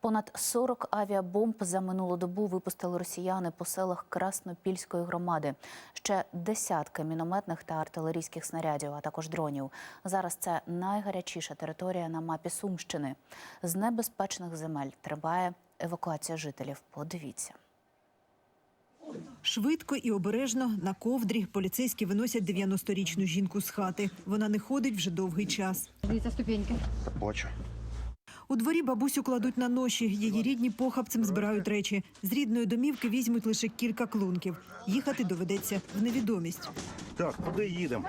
Понад 40 авіабомб за минулу добу випустили росіяни по селах Краснопільської громади. Ще десятки мінометних та артилерійських снарядів, а також дронів. Зараз це найгарячіша територія на мапі Сумщини. З небезпечних земель триває евакуація жителів. Подивіться. Швидко і обережно на ковдрі поліцейські виносять 90-річну жінку з хати. Вона не ходить вже довгий час. Дивіться ступеньки. Бачу. У дворі бабусю кладуть на ноші. Її рідні похабцем збирають речі. З рідної домівки візьмуть лише кілька клунків. Їхати доведеться в невідомість. Так, куди їдемо?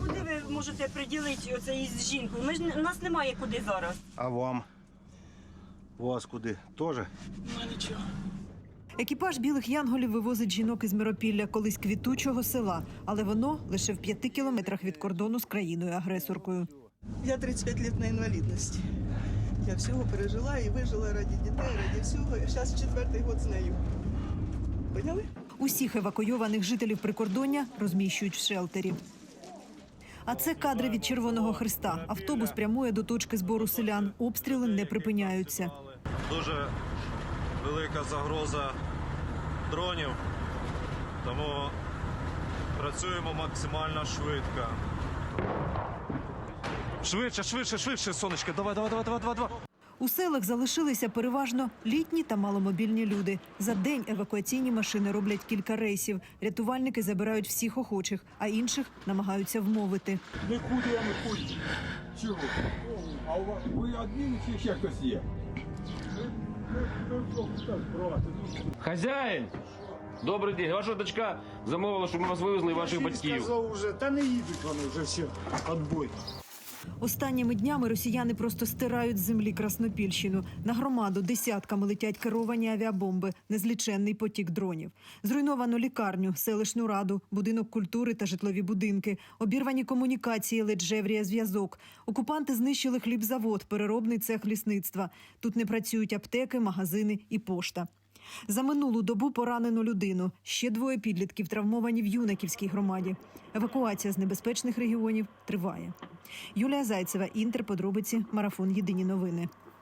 Куди ви можете приділити оце із жінкою? Ми ж у нас немає куди зараз. А вам? У Вас куди? Теж? Екіпаж білих янголів вивозить жінок із Миропілля, колись квітучого села, але воно лише в п'яти кілометрах від кордону з країною-агресоркою. Я 35 лет на інвалідності. Я всього пережила і вижила раді дітей, раді всього. І зараз четвертий год з нею. Поняли? Усіх евакуйованих жителів прикордоння розміщують в шелтері. А це кадри від Червоного Христа. Автобус прямує до точки збору селян. Обстріли не припиняються. Дуже велика загроза дронів, тому працюємо максимально швидко. Швидше, швидше, швидше, сонечко, давай, давай, давай, давай, давай, давай. У селах залишилися переважно літні та маломобільні люди. За день евакуаційні машини роблять кілька рейсів. Рятувальники забирають всіх охочих, а інших намагаються вмовити. Не худі, а не худі. Чого? А у вас ви одні чи ще хтось є? Хазяїн! Добрий день. Ваша дочка замовила, щоб ми вас вивезли і ваших батьків. Сказав вже, та не їдуть вони вже все, отбой. Останніми днями росіяни просто стирають з землі Краснопільщину. На громаду десятками летять керовані авіабомби, незліченний потік дронів. Зруйновано лікарню, селищну раду, будинок культури та житлові будинки, обірвані комунікації, ледь жевріє зв'язок. Окупанти знищили хлібзавод, переробний цех лісництва. Тут не працюють аптеки, магазини і пошта. За минулу добу поранено людину. Ще двоє підлітків травмовані в Юнаківській громаді. Евакуація з небезпечних регіонів триває. Юлія Зайцева, Інтер, подробиці, марафон Єдині новини.